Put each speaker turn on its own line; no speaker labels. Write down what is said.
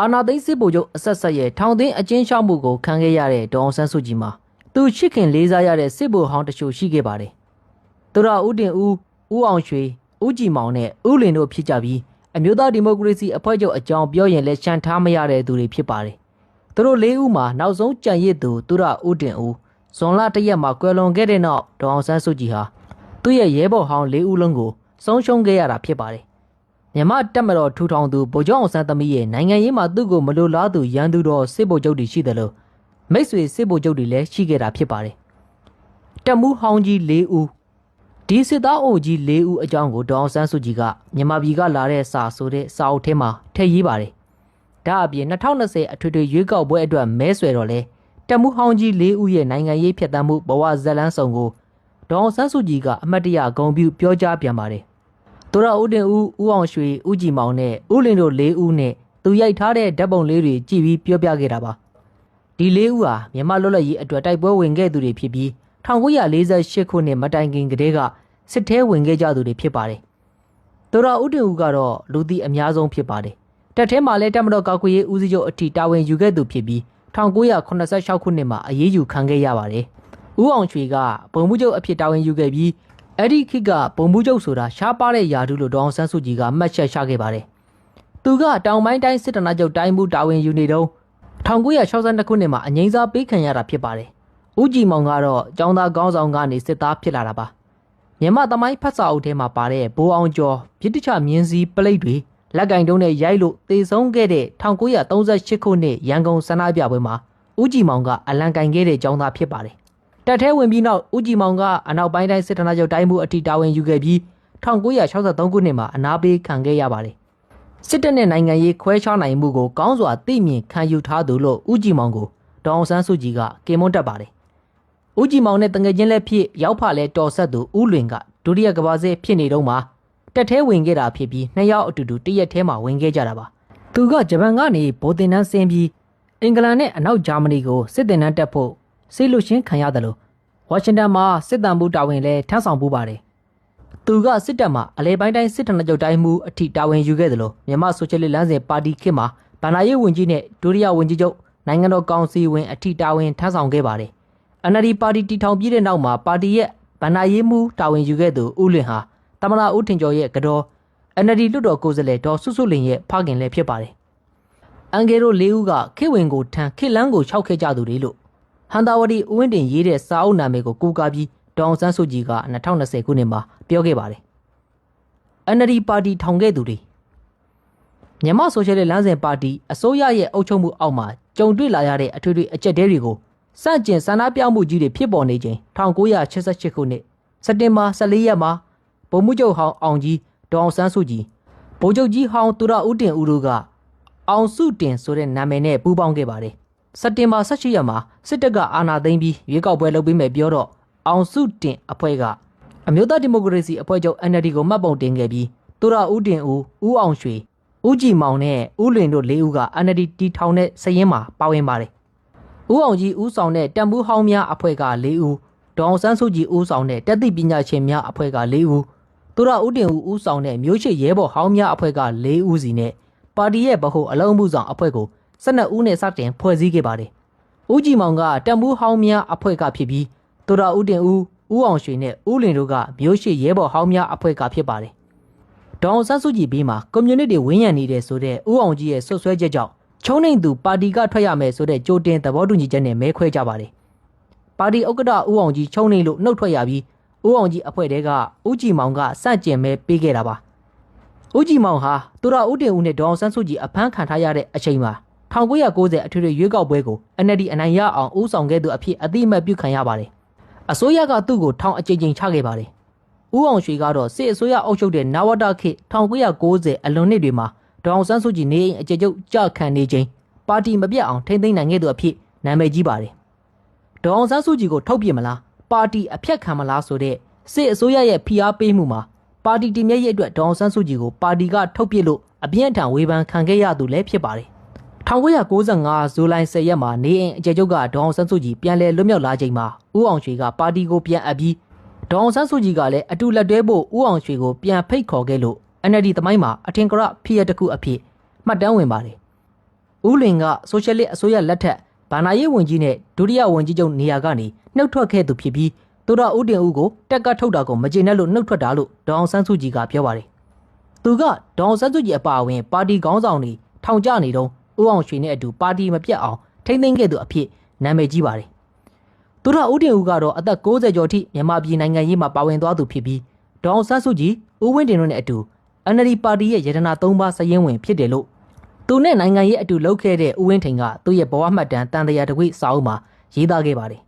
အာနာသိန်းစစ်ဗိုလ်ချုပ်အဆက်ဆက်ရဲ့ထောင်သိမ်းအကျဉ်းချမှုကိုခံခဲ့ရတဲ့ဒေါအောင်ဆန်းစုကြည်မှာသူချစ်ခင်လေးစားရတဲ့စစ်ဗိုလ်ဟောင်းတချို့ရှိခဲ့ပါတယ်။သူရဦးတင်ဦးဦးအောင်ရွှေဦးကြည်မောင်နဲ့ဦးလင်တို့ဖြစ်ကြပြီးအမျိုးသားဒီမိုကရေစီအဖွဲ့ချုပ်အကြောင်းပြောရင်လည်းရှန်ထားမရတဲ့သူတွေဖြစ်ပါတယ်။သူတို့လေးဦးမှာနောက်ဆုံးကြံရစ်သူသူရဦးတင်ဦးဇွန်လတရက်မှာကွယ်လွန်ခဲ့တဲ့နောက်ဒေါအောင်ဆန်းစုကြည်ဟာသူ့ရဲ့ရဲဘော်ဟောင်းလေးဦးလုံးကိုဆုံးရှုံးခဲ့ရတာဖြစ်ပါတယ်။ မြမတက်မတော်ထူထောင်သူဗိုလ်ချုပ်အောင်ဆန်းသမီးရဲ့နိုင်ငံရေးမှာသူ့ကိုမလိုလားသူရန်သူတော်စစ်ဗိုလ်ချုပ်တွေရှိတယ်လို့မိတ်ဆွေစစ်ဗိုလ်ချုပ်တွေလည်းရှိခဲ့တာဖြစ်ပါတယ်။တက်မှုဟောင်းကြီး၄ဦးဒီစစ်သားအိုကြီး၄ဦးအကြောင်းကိုဒေါအောင်ဆန်းစုကြည်ကမြန်မာပြည်ကလာတဲ့စာဆိုတဲ့စာအုပ်ထဲမှာထည့်ရေးပါတယ်။ဒါအပြင်2020အထွေထွေရွေးကောက်ပွဲအတွက်မဲဆွယ်တော့လဲတက်မှုဟောင်းကြီး၄ဦးရဲ့နိုင်ငံရေးဖြတ်သန်းမှုဘဝဇက်လန်းဆောင်ကိုဒေါအောင်ဆန်းစုကြည်ကအမတ်တရဂုံပြုပြောကြားပြန်ပါတယ်။ သူရဦးတင်ဦးဦးအောင်ရွှေဦးကြည်မောင်နဲ့ဦးလင်းတို့၄ဦးနဲ့သူရိုက်ထားတဲ့ဓာတ်ပုံလေးတွေကြည့်ပြီးပြောပြခဲ့တာပါ။ဒီ၄ဦးဟာမြန်မာလွတ်လပ်ရေးအတွက်တိုက်ပွဲဝင်ခဲ့သူတွေဖြစ်ပြီး1948ခုနှစ်မတိုင်ခင်ကတည်းကစစ်ထဲဝင်ခဲ့ကြသူတွေဖြစ်ပါတယ်။သူရဦးတင်ဦးကတော့လူသိအများဆုံးဖြစ်ပါတယ်။တက်ထဲမှာလည်းတက်မတော်ကောက်ကွေးရေးဦးစီးချုပ်အထိတာဝန်ယူခဲ့သူဖြစ်ပြီး1986ခုနှစ်မှာအရေးယူခံခဲ့ရပါတယ်။ဦးအောင်ချွေကဘုံမှုချုပ်အဖြစ်တာဝန်ယူခဲ့ပြီး အဲ့ဒီခေတ်ကဘုံမှုချုပ်ဆိုတာရှားပါတဲ့ယာတုလို့ဒေါအောင်ဆန်းစုကြည်ကမှတ်ချက်ချခဲ့ပါတယ်။သူကတောင်ပိုင်းတိုင်းစစ်တနာချုပ်တိုင်းမှုတာဝန်ယူနေတော့1962ခုနှစ်မှာအငိမ့်စားပေးခံရတာဖြစ်ပါတယ်။ဦးကြည်မောင်ကတော့ចောင်းသားကောင်းဆောင်ကနေစစ်သားဖြစ်လာတာပါ။မြန်မာသမိုင်းဖတ်စာအုပ်ထဲမှာပါတဲ့ဘိုးအောင်ကျော်ပြစ်တချမြင်းစည်းပလိတ်တွေလက်ကင်တုံးနဲ့ရိုက်လို့တေဆုံးခဲ့တဲ့1938ခုနှစ်ရန်ကုန်စန္ဒပြပွဲမှာဦးကြည်မောင်ကအလံကင်ခဲ့တဲ့ចောင်းသားဖြစ်ပါတယ်။ တက်ထဲဝင်ပြီးနောက်ဦးကြည်မောင်ကအနောက်ပိုင်းတိုင်းစစ်ဌာနချုပ်တိုင်းမှုအထိတာဝန်ယူခဲ့ပြီး1963ခုနှစ်မှာအနာပေးခံခဲ့ရပါတယ်။စစ်တပ်နဲ့နိုင်ငံရေးခွဲခြားနိုင်မှုကိုကောင်းစွာသိမြင်ခံယူထားသူလို့ဦးကြည်မောင်ကိုဒေါအောင်ဆန်းစုကြည်ကကေမွန်းတက်ပါတယ်။ဦးကြည်မောင်နဲ့တငယ်ချင်းလက်ဖြစ်ရောက်ဖလဲတော်ဆက်သူဦးလွင်ကဒုတိယကဘာစစ်ဖြစ်နေတော့မှာတက်ထဲဝင်ခဲ့တာဖြစ်ပြီးနှစ်ယောက်အတူတူတရက်ထဲမှာဝင်ခဲ့ကြတာပါ။သူကဂျပန်ကနေဗိုလ်တင်တန်းဆင်းပြီးအင်္ဂလန်နဲ့အနောက်ဂျာမနီကိုစစ်တင်တန်းတက်ဖို့ဆေးလို့ရှင်းခံရတယ်လို့ ဝါရှင်တန်မှာစစ်တမ်းမှုတာဝန်လဲထမ်းဆောင်ပူပါတယ်။သူကစစ်တပ်မှာအလဲပိုင်းတိုင်းစစ်ထဏချုပ်တိုင်းမှုအထိတာဝန်ယူခဲ့တယ်လို့မြန်မာဆိုရှယ်လစ်လမ်းစဉ်ပါတီခေတ်မှာဗန္ဒာရေးဝန်ကြီးနဲ့ဒုတိယဝန်ကြီးချုပ်နိုင်ငံတော်ကောင်စီဝင်အထိတာဝန်ထမ်းဆောင်ခဲ့ပါတယ်။ NLD ပါတီတီထောင်ပြီးတဲ့နောက်မှာပါတီရဲ့ဗန္ဒာရေးမှုတာဝန်ယူခဲ့သူဦးလင်ဟာတမနာဦးထင်ကျော်ရဲ့ကတော် NLD လွတ်တော်ကိုယ်စားလှယ်ဒေါ်စုစုလင်ရဲ့ဖခင်လည်းဖြစ်ပါတယ်။အန်ဂေရို၄ဦးကခေဝင်ကိုထမ်းခေလန်းကိုခြောက်ခဲ့ကြသူတွေလို့ ဟန်တာဝတီဦးဝင်းတင်ရေးတဲ့စာအုပ်နာမည်ကိုကူကားပြီးဒေါအောင်ဆန်းစုကြည်က2020ခုနှစ်မှာပြောခဲ့ပါတယ်။ NLD ပါတီထောင်ခဲ့သူတွေမြန်မာဆိုရှယ်လစ်လမ်းစဉ်ပါတီအစိုးရရဲ့အုပ်ချုပ်မှုအောက်မှာကြုံတွေ့လာရတဲ့အထွေထွေအကြက်တဲတွေကိုစန့်ကျင်ဆန္ဒပြမှုကြီးတွေဖြစ်ပေါ်နေချိန်1988ခုနှစ်စက်တင်ဘာ14ရက်မှာဗိုလ်မှူးချုပ်ဟောင်းအောင်ကြီးဒေါအောင်ဆန်းစုကြည်ဗိုလ်ချုပ်ကြီးဟောင်းသူရဦးတင်ဦးတို့ကအောင်စုတင်ဆိုတဲ့နာမည်နဲ့ပူးပေါင်းခဲ့ပါတယ် စက်တင်ဘာ18ရက်မှာစစ်တပ်ကအာဏာသိမ်းပြီးရွေးကောက်ပွဲလုပ်ပေးမယ်ပြောတော့အောင်စုတင်အဖွဲ့ကအမျိုးသားဒီမိုကရေစီအဖွဲ့ချုပ် NLD ကိုမှတ်ပုံတင်ခဲ့ပြီးသူရဦးတင်ဦးဦးအောင်ရွှေဦးကြည်မောင်နဲ့ဦးလွင်တို့၄ဦးက NLD တီထောင်တဲ့စရင်မှာပါဝင်ပါတယ်ဦးအောင်ကြီးဦးဆောင်တဲ့တံမှုဟောင်းများအဖွဲ့က၄ဦးဒေါအောင်ဆန်းစုကြည်ဦးဆောင်တဲ့တက်သည့်ပညာရှင်များအဖွဲ့က၄ဦးသူရဦးတင်ဦးဦးဆောင်တဲ့မျိုးချစ်ရဲဘော်ဟောင်းများအဖွဲ့က၄ဦးစီနဲ့ပါတီရဲ့ဗဟိုအလုံးမှုဆောင်အဖွဲ့ကို 12ဦးနဲ့စတင်ဖွဲ့စည်းခဲ့ပါတယ်။ဦးကြည်မောင်ကတံမှုဟောင်းများအဖွဲ့ကဖြစ်ပြီးသူရဦးတင်ဦးဦးအောင်ရွှေနဲ့ဦးလင်တို့ကမျိုးရှိရဲဘော်ဟောင်းများအဖွဲ့ကဖြစ်ပါတယ်။ဒေါအောင်ဆန်းစုကြည်ဘေးမှာကွန်မြူနတီဝင်းရံနေတဲ့ဆိုတဲ့ဦးအောင်ကြီးရဲ့ဆွဆွဲချက်ကြောင့်ချုံးနှိမ်သူပါတီကထွက်ရမယ်ဆိုတဲ့ကြိုတင်သဘောတူညီချက်နဲ့မဲခွဲကြပါတယ်။ပါတီဥက္ကဋ္ဌဦးအောင်ကြီးချုံးနှိမ်လို့နှုတ်ထွက်ရပြီးဦးအောင်ကြီးအဖွဲ့တဲကဦးကြည်မောင်ကစန့်ကျင်မဲပေးခဲ့တာပါ။ဦးကြည်မောင်ဟာသူရဦးတင်ဦးနဲ့ဒေါအောင်ဆန်းစုကြည်အဖမ်းခံထားရတဲ့အချိန်မှာ 1990အထွေထွေရွေးကောက်ပွဲကို NLD အနိုင်ရအောင်ဦးဆောင်ခဲ့သူအဖြစ်အသိအမှတ်ပြုခံရပါတယ်။အစိုးရကသူ့ကိုထောင်အကြိမ်ကြိမ်ချခဲ့ပါတယ်။ဦးအောင်ရွှေကတော့စစ်အစိုးရအုပ်ချုပ်တဲ့နဝတခေတ်1990အလွန်နှစ်တွေမှာဒေါအောင်ဆန်းစုကြည်နေအိမ်အကြိမ်ကြုတ်ကြခံနေချိန်ပါတီမပြတ်အောင်ထိမ့်သိမ်းနိုင်ခဲ့သူအဖြစ်နာမည်ကြီးပါတယ်။ဒေါအောင်ဆန်းစုကြည်ကိုထုတ်ပြစ်မလားပါတီအဖြတ်ခံမလားဆိုတဲ့စစ်အစိုးရရဲ့ဖိအားပေးမှုမှာပါတီတည်မြဲရေးအတွက်ဒေါအောင်ဆန်းစုကြည်ကိုပါတီကထုတ်ပြစ်လို့အပြင်းအထန်ဝေဖန်ခံခဲ့ရသူလည်းဖြစ်ပါတယ် 1995ဇူလိုင်10ရက်မှာနေအိမ်အကျယ်ချုပ်ကဒေါအောင်ဆန်းစုကြည်ပြန်လည်လွတ်မြောက်လာချိန်မှာဦးအောင်ရွှေကပါတီကိုပြန်အပ်ပြီးဒေါအောင်ဆန်းစုကြည်ကလည်းအတူလက်တွဲဖို့ဦးအောင်ရွှေကိုပြန်ဖိတ်ခေါ်ခဲ့လို့ NLD သမိုင်းမှာအထင်ကရဖြစ်ရတစ်ခုအဖြစ်မှတ်တမ်းဝင်ပါတယ်ဦးလင်ကဆိုရှယ်လစ်အစိုးရလက်ထက်ဗန္နာရေးဝန်ကြီးနဲ့ဒုတိယဝန်ကြီးချုပ်နေရာကနေနှုတ်ထွက်ခဲ့သူဖြစ်ပြီးသူတော်ဦးတင်ဦးကိုတက်ကထုတ်တာကိုမကျေနပ်လို့နှုတ်ထွက်တာလို့ဒေါအောင်ဆန်းစုကြည်ကပြောပါတယ်။သူကဒေါအောင်ဆန်းစုကြည်အပါအဝင်ပါတီခေါင်းဆောင်တွေထောင်ကျနေတော့ ဦးအောင်ရွှေနဲ့အတူပါတီမပြတ်အောင်ထိမ့်သိမ်းခဲ့သူအဖြစ်နာမည်ကြီးပါတယ်။သူတော်ဦးတင်ဦးကတော့အသက်60ကျော်ထိမြန်မာပြည်နိုင်ငံရေးမှာပါဝင်သွားသူဖြစ်ပြီးဒေါအောင်ဆန်းစုကြည်ဦးဝင်းတင်တို့နဲ့အတူ NLD ပါတီရဲ့ရတနာ၃ပါးစည်ရင်းဝင်ဖြစ်တယ်လို့သူနဲ့နိုင်ငံရေးအတူလုပ်ခဲ့တဲ့ဦးဝင်းထိန်ကသူ့ရဲ့ဘဝမှတ်တမ်းတန်တရာတကွေ့စာအုပ်မှာရေးသားခဲ့ပါတယ်